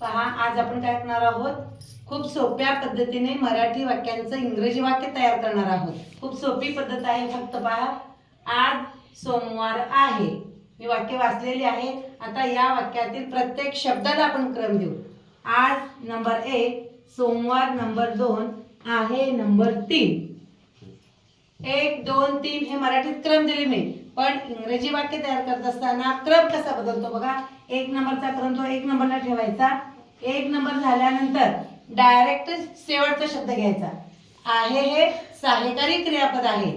पहा आज आपण काय करणार आहोत? खूप सोप्या पद्धतीने मराठी वाक्यांचं इंग्रजी वाक्य तयार करणार आहोत. खूप सोपी पद्धत आहे फक्त पहा. आज सोमवार आहे. मी वाक्य वाचलेले आहे. आता या वाक्यातील प्रत्येक शब्दाला आपण क्रम देऊ. आज नंबर एक सोमवार नंबर दोन आहे नंबर तीन. एक दोन तीन हे मराठीत क्रम दिले मी. पण इंग्रजी वाक्य तयार करत असताना क्रम कसा बदलतो बघा. एक नंबरचा क्रम तो एक नंबरला ठेवायचा. एक नंबर झाल्यानंतर डायरेक्ट शेवटचा शब्द घ्यायचा. आहे हे सहाय्यकारी क्रियापद आहे.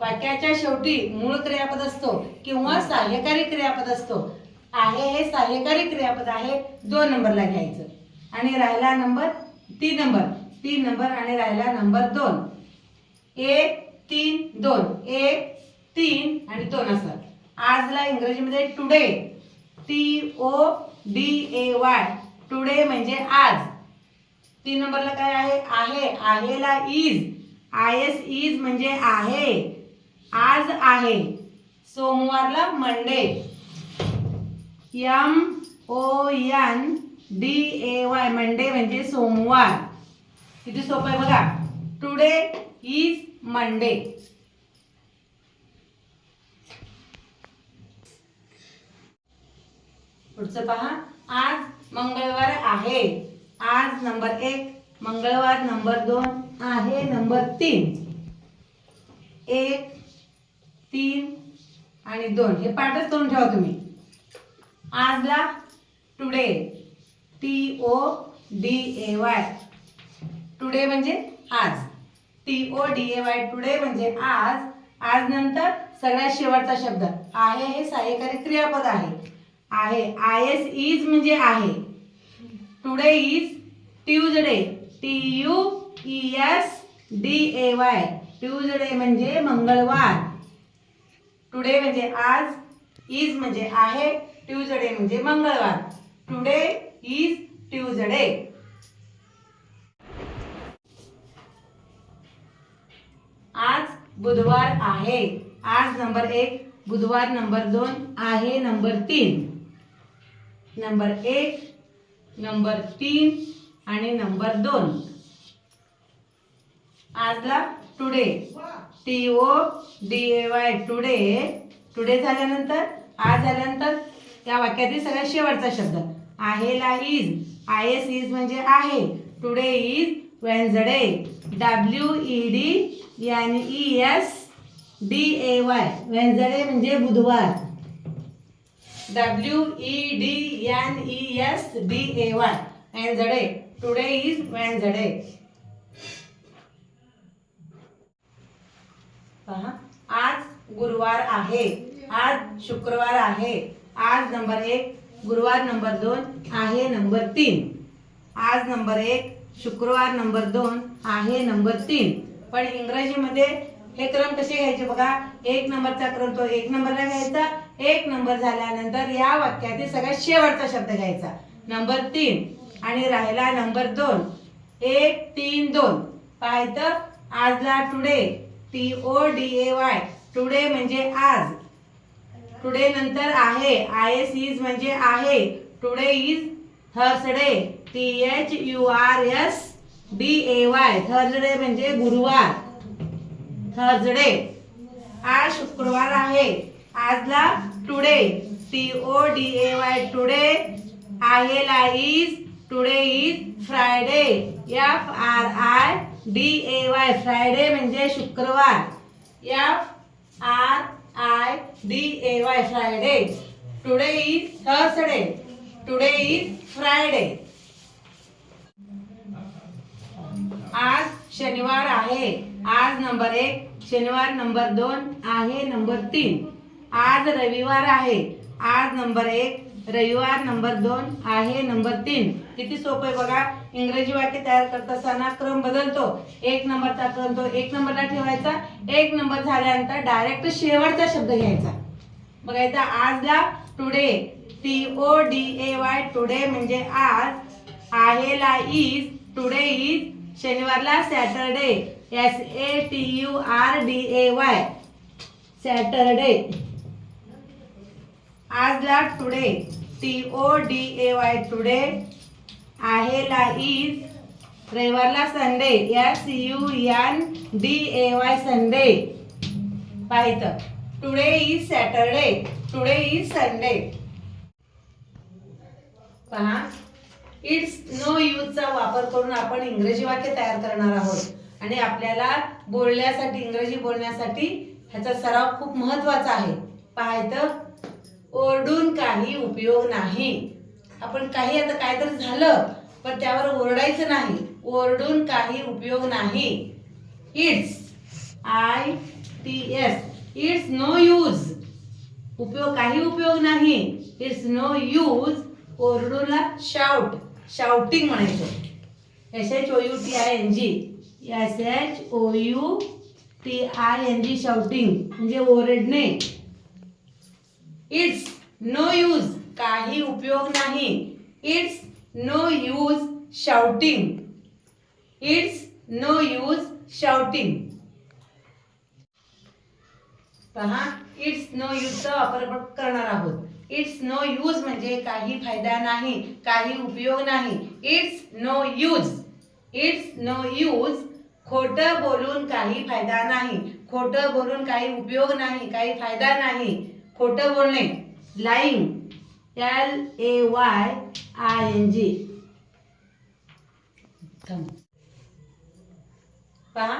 वाक्याच्या शेवटी मूळ क्रियापद असतो किंवा सहाय्यकारी क्रियापद असतो. आहे हे सहाय्यकारी क्रियापद आहे दोन नंबरला घ्यायचं. आणि राहिला नंबर तीन नंबर. तीन नंबर आणि राहिला नंबर दोन. एक तीन दोन. एक तीन आणि दोन असतात. आजला इंग्रजीमध्ये today T O D A Y today म्हणजे आज. तीन नंबरला काय आहे? आहे. आहेला इज आय एस इज म्हणजे आहे. आज आहे. सोमवारला Monday M O N D A Y Monday म्हणजे सोमवार. किती सोपं आहे बघा? टुडे इज मंडे पुढचं पहा. आज मंगळवार आहे. आज नंबर एक मंगळवार नंबर दोन आहे नंबर तीन. एक तीन आणि दोन. हे पाठच करून ठेवा तुम्ही. आजला today T O D A Y today म्हणजे आज. T O D A Y today म्हणजे आज. आज नंतर सगळ्यात शेवटचा शब्द. आहे हे सहाय्यकारी क्रियापद आहे. आहे. आय एस इज म्हणजे आहे. Today is Tuesday T U E S D A Y Tuesday म्हणजे मंगळवार. टुडे म्हणजे आज. इज म्हणजे आहे. ट्यूजडे म्हणजे मंगळवार. टुडे इज ट्यूजडे आज बुधवार आहे. आज नंबर एक. बुधवार नंबर दोन. आहे नंबर तीन. नंबर एक नंबर तीन आणि नंबर दोन. आजला today T O D A Y today today झाल्यानंतर आज झाल्यानंतर या वाक्यातील सगळ्यात शेवटचा शब्द. आहे ला इज आय एस इज म्हणजे आहे. Today is Wednesday W E D N E S D A Y Wednesday म्हणजे बुधवार. W E D N E S D A Y Wednesday today is Wednesday पहा. आज गुरुवार आहे. आज शुक्रवार आहे. आज नंबर एक गुरुवार नंबर दोन आहे नंबर तीन. आज नंबर एक शुक्रवार नंबर दोन आहे नंबर तीन. पण इंग्रजीमध्ये हे क्रम कसे घ्यायचे बघा? एक नंबरचा क्रम तो एक नंबरला घ्यायचा एक नंबर झाल्यानंतर या वाक्यातील सगळ्यात शेवटचा शब्द घ्यायचा. नंबर तीन. आणि राहिला नंबर दोन. एक तीन दोन. पाहायचं आजला today T O D A Y today म्हणजे आज. टुडे नंतर आहे. आय एस इज म्हणजे आहे. Today is Thursday T H U R S D A Y Thursday म्हणजे गुरुवार. थर्सडे आज शुक्रवार आहे. आजला today T O D A Y today आहेला is today is Friday F R I D A Y Friday म्हणजे शुक्रवार F R I D A Y Friday today is Thursday today is Friday आज शनिवार आहे आज number एक शनिवार number दोन आहे नंबर तीन. आज रविवार आहे. आज नंबर एक रविवार नंबर दोन आहे नंबर तीन. किती सोपं आहे बघा. इंग्रजी वाक्य तयार करत असताना क्रम बदलतो. एक नंबरचा क्रम तो एक नंबरला ठेवायचा. एक नंबर झाल्यानंतर डायरेक्ट शेवटचा शब्द घ्यायचा. बघायचा आजला today T O D A Y today म्हणजे आज. आहेला इज टुडे इज शनिवारला Saturday S A T U R D A Y Saturday आजला today T O D A Y today आहे ला is रविवारला Sunday S U N D A Y Sunday पाहितं today is Saturday today is Sunday पहा. It's no यूजचा वापर करून आपण इंग्रजी वाक्य तयार करणार आहोत. आणि आपल्याला बोलण्यासाठी इंग्रजी बोलण्यासाठी ह्याचा सराव खूप महत्त्वाचा आहे. पाहायचं ओरडून काही उपयोग नाही. आपण काही आता काहीतरी झालं पण त्यावर ओरडायचं नाही. ओरडून काही उपयोग नाही. It's I T S it's no use उपयोग काही उपयोग नाही. इट्स नो यूज ओरडूला शाउट शाउटिंग म्हणायचं. S H O U T I N G S H O U T I N G shouting म्हणजे ओरडणे. इट्स नो यूज काही उपयोग नाही. It's no use shouting it's no use shouting पहा it's no यूजचा वापर आपण करणार आहोत. इट्स नो यूज म्हणजे काही फायदा नाही काही उपयोग नाही. It's no use it's no use खोटं बोलून काही फायदा नाही. खोटं बोलून काही उपयोग नाही काही फायदा नाही. खोटं बोलणे. Lying L A Y I N G पहा.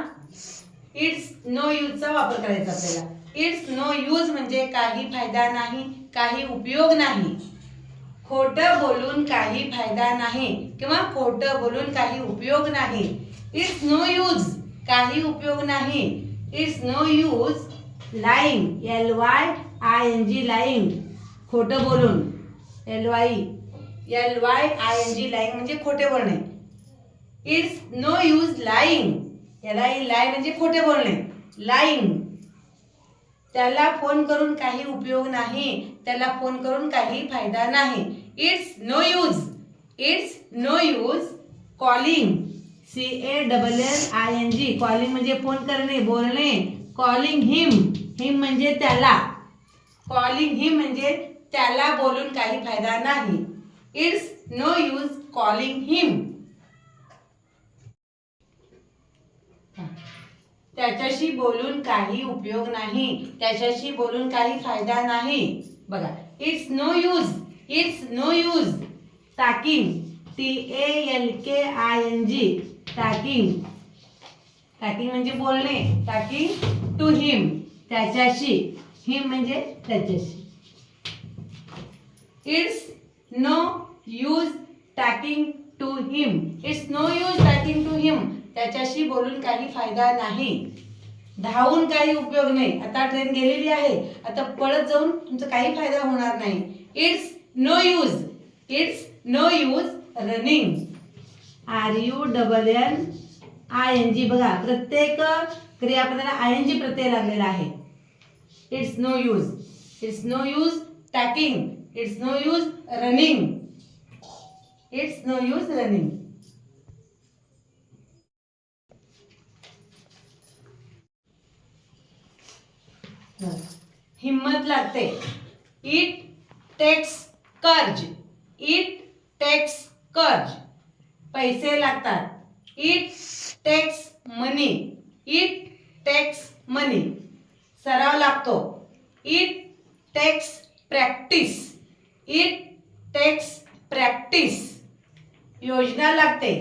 इट्स नो यूजचा वापर करायचा आपल्याला. इट्स नो यूज म्हणजे काही फायदा नाही काही उपयोग नाही. खोटं बोलून काही फायदा नाही किंवा खोटं बोलून काही उपयोग नाही. इट्स नो यूज काही उपयोग नाही. It's no use lying L Y I N G lying खोटं बोलून. L Y L Y I N G lying म्हणजे खोटे बोलणे. इट्स नो यूज लाईंग याला लाय म्हणजे खोटे बोलणे. लाईंग त्याला फोन करून काही उपयोग नाही. त्याला फोन करून काही फायदा नाही. It's no use it's no use calling C A double L I N G calling म्हणजे फोन करणे बोलणे. कॉलिंग हिम हिम म्हणजे त्याला. कॉलिंग हिम म्हणजे त्याला बोलून काही फायदा नाही. It's no use calling him त्याच्याशी बोलून काही उपयोग नाही. त्याच्याशी बोलून काही फायदा नाही. बघा it's no use it's no use talking T A L K I N G talking talking म्हणजे बोलणे टाकिंग टू हिम त्याच्याशी. हिम म्हणजे त्याच्याशी. It's no use talking to him it's no use talking to him त्याच्याशी बोलून काही फायदा नाही. धावून काही उपयोग नाही. आता ट्रेन गेलेली आहे. आता पळत जाऊन तुमचा काही फायदा होणार नाही. It's no use it's no use running R U double N I N G बघा प्रत्येक क्रियापदाला आय एन जी प्रत्यय लागलेला आहे. It's no use it's no use talking it's no use running it's no use running हिम्मत लागते. It takes courage it takes courage पैसे लागतात. It takes money it takes money सराव लागतो. It takes practice it takes practice योजना लागते.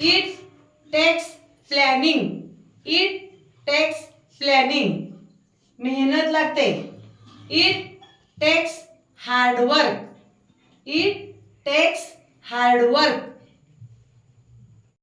It takes planning it takes planning मेहनत लागते. It takes hard work it takes hard work